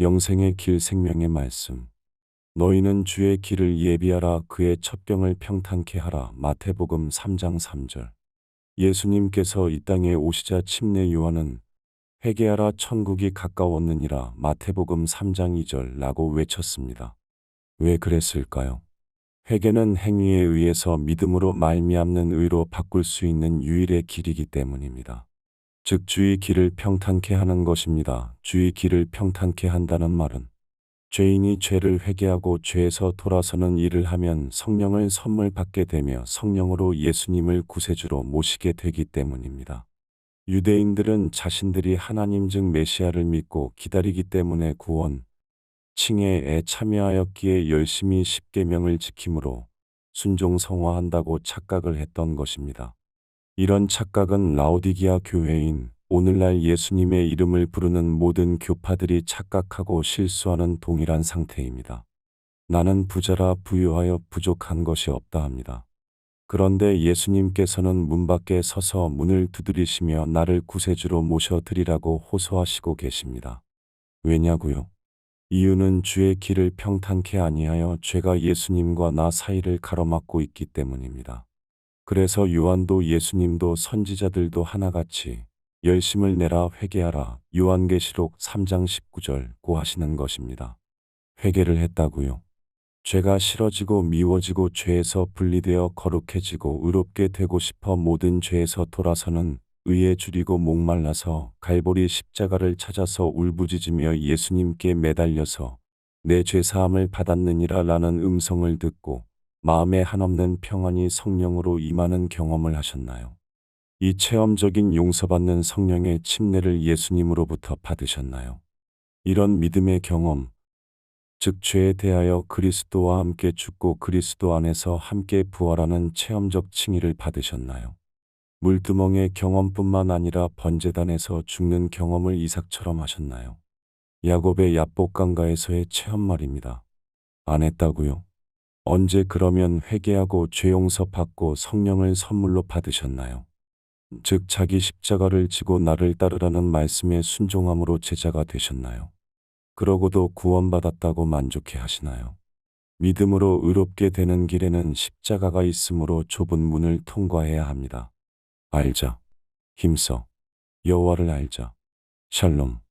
영생의 길 생명의 말씀. 너희는 주의 길을 예비하라 그의 첩경을 평탄케 하라. 마태복음 3장 3절. 예수님께서 이 땅에 오시자 침례 요한은 회개하라 천국이 가까웠느니라 마태복음 3장 2절라고 외쳤습니다. 왜 그랬을까요? 회개는 행위에 의해서 믿음으로 말미암는 의로 바꿀 수 있는 유일의 길이기 때문입니다. 즉 주의 길을 평탄케 하는 것입니다. 주의 길을 평탄케 한다는 말은 죄인이 죄를 회개하고 죄에서 돌아서는 일을 하면 성령을 선물 받게 되며 성령으로 예수님을 구세주로 모시게 되기 때문입니다. 유대인들은 자신들이 하나님 즉 메시아를 믿고 기다리기 때문에 구원, 칭해에 참여하였기에 열심히 십계명을 지킴으로 순종 성화한다고 착각을 했던 것입니다. 이런 착각은 라오디기아 교회인 오늘날 예수님의 이름을 부르는 모든 교파들이 착각하고 실수하는 동일한 상태입니다. 나는 부자라 부유하여 부족한 것이 없다 합니다. 그런데 예수님께서는 문 밖에 서서 문을 두드리시며 나를 구세주로 모셔드리라고 호소하시고 계십니다. 왜냐고요? 이유는 주의 길을 평탄케 아니하여 죄가 예수님과 나 사이를 가로막고 있기 때문입니다. 그래서 요한도 예수님도 선지자들도 하나같이 열심을 내라 회개하라 요한계시록 3장 19절 고 하시는 것입니다. 회개를 했다고요. 죄가 싫어지고 미워지고 죄에서 분리되어 거룩해지고 의롭게 되고 싶어 모든 죄에서 돌아서는 의에 줄이고 목말라서 갈보리 십자가를 찾아서 울부짖으며 예수님께 매달려서 내 죄사함을 받았느니라 라는 음성을 듣고 마음에 한없는 평안이 성령으로 임하는 경험을 하셨나요? 이 체험적인 용서받는 성령의 침례를 예수님으로부터 받으셨나요? 이런 믿음의 경험, 즉 죄에 대하여 그리스도와 함께 죽고 그리스도 안에서 함께 부활하는 체험적 칭의를 받으셨나요? 물두멍의 경험뿐만 아니라 번제단에서 죽는 경험을 이삭처럼 하셨나요? 야곱의 야복강가에서의 체험 말입니다. 안 했다고요? 언제 그러면 회개하고 죄 용서 받고 성령을 선물로 받으셨나요? 즉 자기 십자가를 지고 나를 따르라는 말씀에 순종함으로 제자가 되셨나요? 그러고도 구원받았다고 만족해 하시나요? 믿음으로 의롭게 되는 길에는 십자가가 있으므로 좁은 문을 통과해야 합니다. 알자. 힘써. 여호와를 알자. 샬롬.